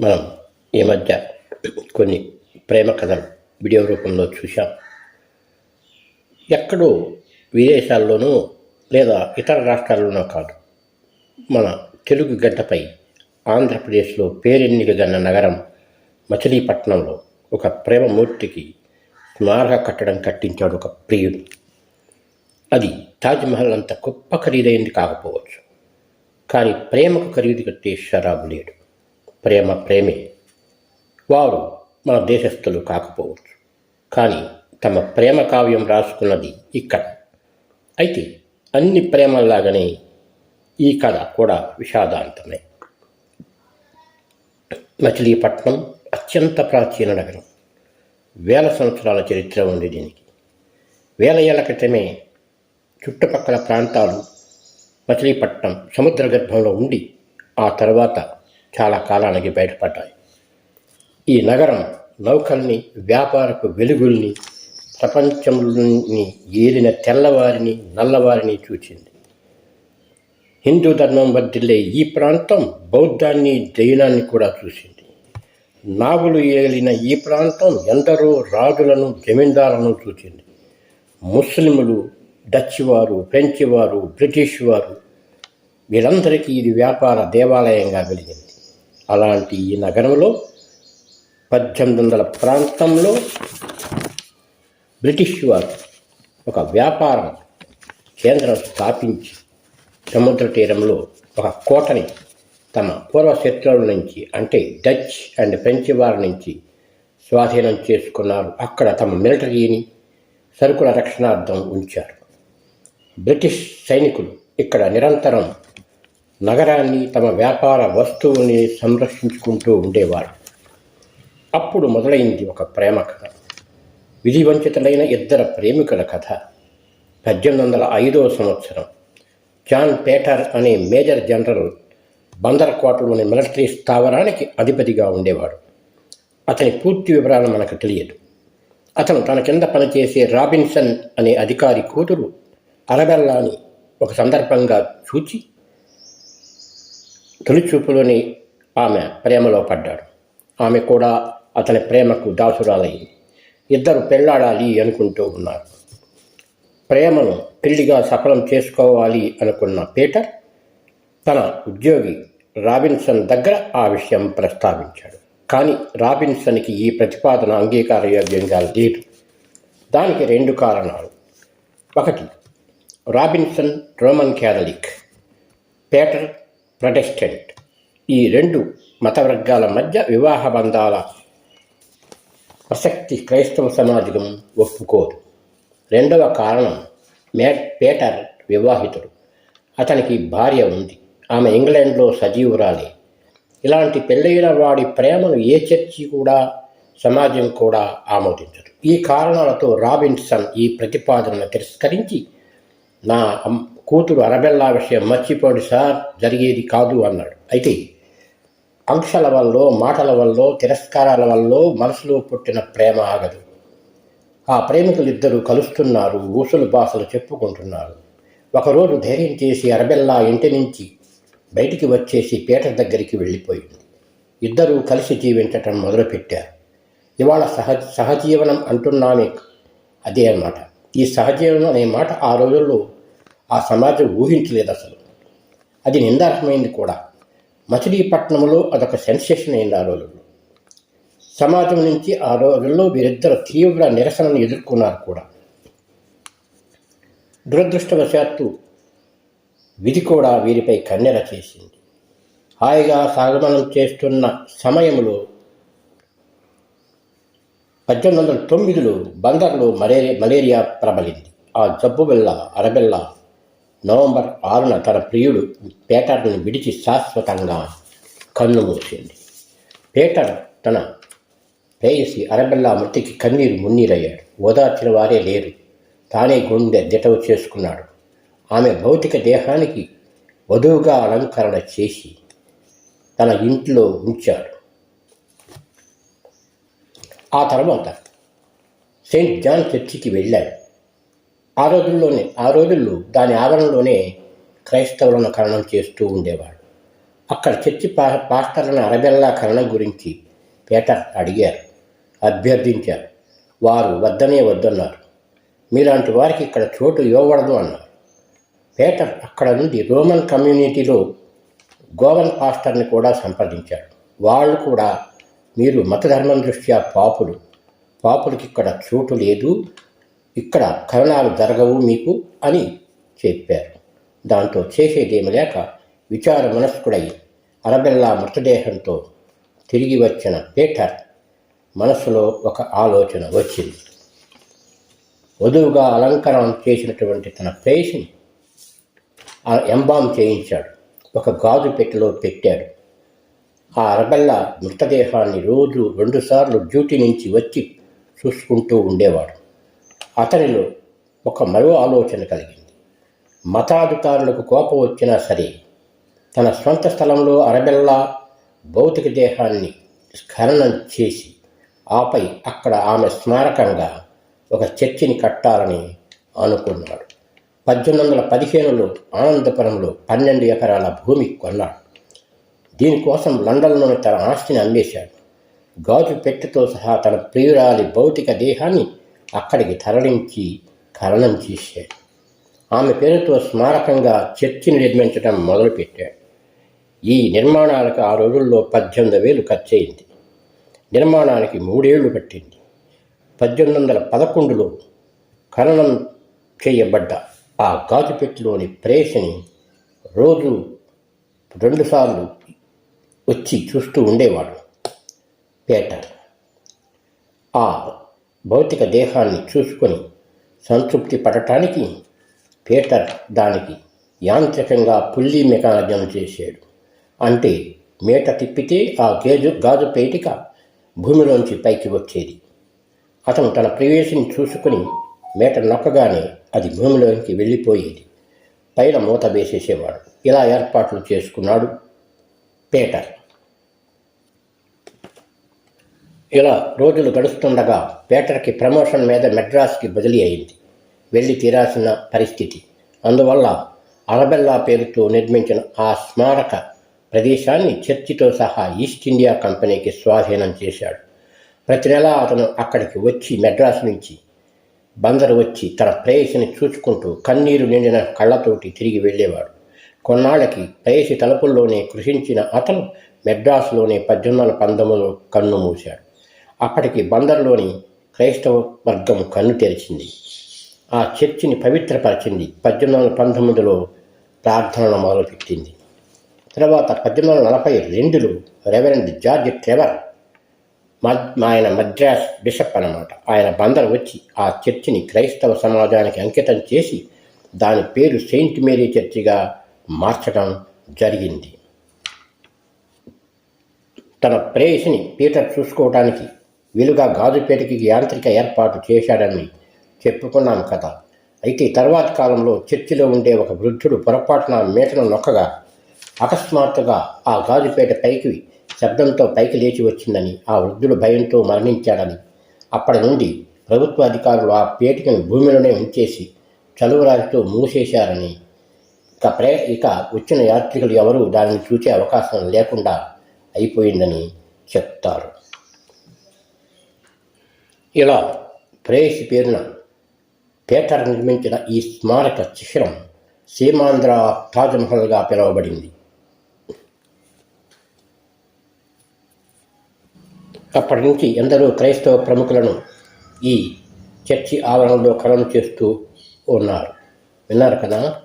మనం ఈ మధ్య కొన్ని ప్రేమ కథలు వీడియో రూపంలో చూశాం. ఎక్కడో విదేశాల్లోనూ లేదా ఇతర రాష్ట్రాల్లోనూ కాదు. మన తెలుగు గడ్డపై ఆంధ్రప్రదేశ్లో పేరెన్నికగన్న నగరం మచిలీపట్నంలో ఒక ప్రేమమూర్తికి స్మారక కట్టడం కట్టించాడు ఒక ప్రియుడు. అది తాజ్మహల్ అంత గొప్ప ఖరీదైంది కాకపోవచ్చు. కానీ ప్రేమకు ఖరీదు కట్టే షరాబు లేడు. ప్రేమ ప్రేమే. వారు మన దేశస్థులు కాకపోవచ్చు కానీ తమ ప్రేమ కావ్యం రాసుకున్నది ఇక్కడ. అయితే అన్ని ప్రేమల్లాగానే ఈ కథ కూడా విషాదాంతమే. మచిలీపట్నం అత్యంత ప్రాచీన నగరం. వేల సంవత్సరాల చరిత్ర ఉంది దీనికి. వేల ఏళ్ళ క్రితమే చుట్టుపక్కల ప్రాంతాలు మచిలీపట్నం సముద్ర గర్భంలో ఉండి ఆ తర్వాత చాలా కాలానికి బయటపడ్డాయి. ఈ నగరం నౌకల్ని వ్యాపారపు వెలుగుల్ని ప్రపంచంలోని ఏలిన తెల్లవారిని నల్లవారిని చూచింది. హిందూ ధర్మం వర్దిల్లే ఈ ప్రాంతం బౌద్ధాన్ని జైనాన్ని కూడా చూసింది. నాగులు ఏలిన ఈ ప్రాంతం ఎందరో రాజులను జమీందారులను చూచింది. ముస్లిములు డచ్ వారు ఫ్రెంచ్ వారు బ్రిటిష్ వారు వీరందరికీ ఇది వ్యాపార దేవాలయంగా వెలిగింది. అలాంటి ఈ నగరంలో పద్దెనిమిది వందల ప్రాంతంలో బ్రిటిష్ వారు ఒక వ్యాపారం కేంద్రం స్థాపించి సముద్ర తీరంలో ఒక కోటని తమ పూర్వ శత్రువుల నుంచి అంటే డచ్ అండ్ ఫ్రెంచ్ వారి నుంచి స్వాధీనం చేసుకున్నారు. అక్కడ తమ మిలిటరీని సరుకుల రక్షణార్థం ఉంచారు. బ్రిటిష్ సైనికులు ఇక్కడ నిరంతరం నగరాన్ని తమ వ్యాపార వస్తువుని సంరక్షించుకుంటూ ఉండేవారు. అప్పుడు మొదలైంది ఒక ప్రేమ కథ. విధివంచితులైన ఇద్దరు ప్రేమికుల కథ. పద్దెనిమిది వందల ఐదో సంవత్సరం. జాన్ పేటర్ అనే మేజర్ జనరల్ బందర్కోటలోని మిలిటరీ స్థావరానికి అధిపతిగా ఉండేవాడు. అతని పూర్తి వివరాలు మనకు తెలియదు. అతను తన కింద పనిచేసే రాబిన్సన్ అనే అధికారి కూతురు అరబెల్లాని ఒక సందర్భంగా చూచి తొలిచూపులోని ఆమె ప్రేమలో పడ్డాడు. ఆమె కూడా అతని ప్రేమకు దాసురాలయ్యింది ఇద్దరు పెళ్ళాడాలి అనుకుంటూ ఉన్నారు. ప్రేమను పెళ్ళిగా సఫలం చేసుకోవాలి అనుకున్న పీటర్ తన ఉద్యోగి రాబిన్సన్ దగ్గర ఆ విషయం ప్రస్తావించాడు. కానీ రాబిన్సన్కి ఈ ప్రతిపాదన అంగీకారయోగ్యంగా లేదు. దానికి రెండు కారణాలు. ఒకటి Robinson Roman Catholic. Peter Protestant. ఈ రెండు మత వర్గాల మధ్య వివాహ బంధాల ప్రసక్తి క్రైస్తవ సమాజం ఒప్పుకోదు. రెండవ కారణం మే పేటర్ వివాహితుడు. అతనికి భార్య ఉంది. ఆమె ఇంగ్లాండ్లో సజీవురాలే. ఇలాంటి పెళ్ళైన వాడి ప్రేమను ఏ చర్చి కూడా సమాజం కూడా ఆమోదించదు. ఈ కారణాలతో రాబిన్సన్ ఈ ప్రతిపాదనను తిరస్కరించి నా కూతురు అరబెల్లా విషయం మర్చిపోండి సార్ జరిగేది కాదు అన్నాడు. అయితే ఆంక్షల వల్ల మాటల వల్ల తిరస్కారాల వల్ల మనసులో పుట్టిన ప్రేమ ఆగదు. ఆ ప్రేమికులు ఇద్దరు కలుస్తున్నారు ఊసులు బాసలు చెప్పుకుంటున్నారు. ఒకరోజు ధైర్యం చేసి అరబెల్లా ఇంటి నుంచి బయటికి వచ్చేసి పీటర్ దగ్గరికి వెళ్ళిపోయింది. ఇద్దరూ కలిసి జీవించటం మొదలుపెట్టారు. ఇవాళ సహజ సహజీవనం అంటున్నామే అదే అన్నమాట. ఈ సహజీవనం అనే మాట ఆ రోజుల్లో ఆ సమాజం ఊహించలేదు అసలు. అది నిందార్హమైంది కూడా. మచిలీపట్నంలో అదొక సెన్సేషన్ అయింది ఆ రోజుల్లో. సమాజం నుంచి ఆ రోజుల్లో వీరిద్దరు తీవ్ర నిరసనను ఎదుర్కొన్నారు కూడా. దురదృష్టవశాత్తు విధి కూడా వీరిపై కన్నెర చేసింది. హాయిగా సాగమనం చేస్తున్న సమయంలో పద్దెనిమిది వందల తొమ్మిదిలో బందర్లో మలేరియా మలేరియా ప్రబలింది. ఆ జబ్బు వల్ల అరబెల్ల నవంబర్ ఆరున తన ప్రియుడు పేటర్ని విడిచి శాశ్వతంగా కన్ను మూసింది. పేటర్ తన ప్రేయసి అరబెల్లా మృతికి కన్నీరు మున్నీరయ్యాడు. ఓదార్చిన వారే లేరు. తానే గుండె దిటవు చేసుకున్నాడు. ఆమె భౌతిక దేహానికి వధువుగా అలంకరణ చేసి తన ఇంట్లో ఉంచాడు. ఆ తర్వాత సెయింట్ జాన్ చర్చికి వెళ్ళాడు. ఆ రోజుల్లోనే ఆ రోజుల్లో దాని ఆవరణలోనే క్రైస్తవులను ఖననం చేస్తూ ఉండేవాడు. అక్కడ చర్చి పా పాస్టర్లను అరబెల్లా ఖననం గురించి పేటర్ అడిగారు అభ్యర్థించారు. వారు వద్దనే వద్దన్నారు. మీలాంటి వారికి ఇక్కడ చోటు ఇవ్వకూడదు అన్నారు. పేటర్ అక్కడ నుండి రోమన్ కమ్యూనిటీలో గోవన్ పాస్టర్ని కూడా సంప్రదించాడు. వాళ్ళు కూడా మీరు మతధర్మం దృష్ట్యా పాపులు. పాపులకి ఇక్కడ చోటు లేదు ఇక్కడ కరణాలు జరగవు మీకు అని చెప్పారు. దాంతో చేసేదేమి లేక విచార మనస్కుడై అరబెల్లా మృతదేహంతో తిరిగి వచ్చిన పీటర్ మనసులో ఒక ఆలోచన వచ్చింది. వధువుగా అలంకరణ చేసినటువంటి తన ప్రేయసిని ఎంబామ్ చేయించాడు. ఒక గాజు పెట్టెలో పెట్టాడు. ఆ అరబెల్లా మృతదేహాన్ని రోజు రెండుసార్లు డ్యూటీ నుంచి వచ్చి చూసుకుంటూ ఉండేవాడు. అతనిలో ఒక మరో ఆలోచన కలిగింది. మతాధికారులకు కోపం వచ్చినా సరే తన స్వంత స్థలంలో అరబెల్లా భౌతిక దేహాన్ని స్ఖలనం చేసి ఆపై అక్కడ ఆమె స్మారకంగా ఒక చర్చిని కట్టాలని అనుకున్నాడు. పద్దెనిమిది వందల పదిహేనులో ఆనందపురంలో పన్నెండు ఎకరాల భూమి కొన్నాడు. దీనికోసం లండన్లోని తన ఆస్తిని అమ్మేశాడు. గాజు పెట్టెతో సహా తన ప్రియురాలి భౌతిక దేహాన్ని అక్కడికి తరలించి ఖననం చేశాడు. ఆమె పేరుతో స్మారకంగా చర్చిని నిర్మించడం మొదలుపెట్టాడు. ఈ నిర్మాణాలకు ఆ రోజుల్లో పద్దెనిమిది వేలు ఖర్చయింది. నిర్మాణానికి మూడేళ్ళు పట్టింది. పద్దెనిమిది వందల పదకొండులో ఖననం చేయబడ్డ ఆ గాజుపెట్టిలోని ప్రేషని రోజు రెండుసార్లు వచ్చి చూస్తూ ఉండేవాడు. పేటర్ ఆ భౌతిక దేహాన్ని చూసుకొని సంతృప్తి పడటానికి పీటర్ దానికి యాంత్రికంగా పుల్లి మెకానిజం చేశాడు. అంటే మేట తిప్పితే ఆ గేజు గాజు పేటిక భూమిలోంచి పైకి వచ్చేది. అతను తన ప్రవేశం చూసుకుని మేట నొక్కగానే అది భూమిలోకి వెళ్ళిపోయేది. పైన మూత వేసేసేవాడు. ఇలా ఏర్పాట్లు చేసుకున్నాడు పీటర్. ఇలా రోజులు గడుస్తుండగా పేటర్కి ప్రమోషన్ మీద మెడ్రాస్కి బదిలీ అయింది. వెళ్ళి తీరాల్సిన పరిస్థితి. అందువల్ల అరబెల్లా పేరుతో నిర్మించిన ఆ స్మారక ప్రదేశాన్ని చర్చితో సహా ఈస్ట్ ఇండియా కంపెనీకి స్వాధీనం చేశాడు. ప్రతి నెల అతను అక్కడికి వచ్చి మెడ్రాస్ నుంచి బందరు వచ్చి తన ప్రేయసిని చూసుకుంటూ కన్నీరు నిండిన కళ్ళతోటి తిరిగి వెళ్ళేవాడు. కొన్నాళ్ళకి ప్రేయసి తలుపుల్లోనే కృషించిన అతను మెడ్రాస్లోనే పద్దెనిమిది వందల పంతొమ్మిదిలో కన్ను మూశాడు. అప్పటికి బందర్లోని క్రైస్తవ వర్గం కన్ను తెరిచింది. ఆ చర్చిని పవిత్రపరిచింది పద్దెనిమిది వందల పంతొమ్మిదిలో ప్రార్థనలు మొదలుపెట్టింది. తర్వాత పద్దెనిమిది వందల నలభై రెండులో రెవరెండ్ జార్జ్ ట్రెవర్ ఆయన మద్రాస్ బిషప్ అన్నమాట. ఆయన బందర్ వచ్చి ఆ చర్చిని క్రైస్తవ సమాజానికి అంకితం చేసి దాని పేరు సెయింట్ మేరీ చర్చిగా మార్చడం జరిగింది. తన ప్రేయసిని పీటర్ చూసుకోవడానికి వీలుగా గాజుపేటకి యాంత్రిక ఏర్పాటు చేశాడని చెప్పుకున్నాం కదా. అయితే తర్వాత కాలంలో చర్చిలో ఉండే ఒక వృద్ధుడు పొరపాటున మేటను నొక్కగా అకస్మాత్తుగా ఆ గాజుపేట పైకి శబ్దంతో పైకి లేచి వచ్చిందని ఆ వృద్ధుడు భయంతో మరణించాడని. అప్పటి నుండి ప్రభుత్వ అధికారులు ఆ పేటికను భూమిలోనే ఉంచేసి చలువరాజుతో మూసేశారని. ఇక ప్రే ఇక వచ్చిన యాత్రికులు ఎవరూ దానిని చూసే అవకాశం లేకుండా అయిపోయిందని చెప్తారు. ఇలా ప్రేయసి పేరున పేటర్ నిర్మించిన ఈ స్మారక శిఖరం సీమాంధ్ర తాజ్మహల్గా పిలువబడింది. అప్పటి నుంచి ఎందరో క్రైస్తవ ప్రముఖులను ఈ చర్చి ఆవరణలో కలం చేస్తూ ఉన్నారు. విన్నారు కదా?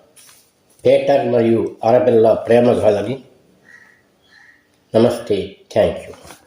పేటర్ మరియు అరబెల్లా ప్రేమగాలని నమస్తే థ్యాంక్ యూ.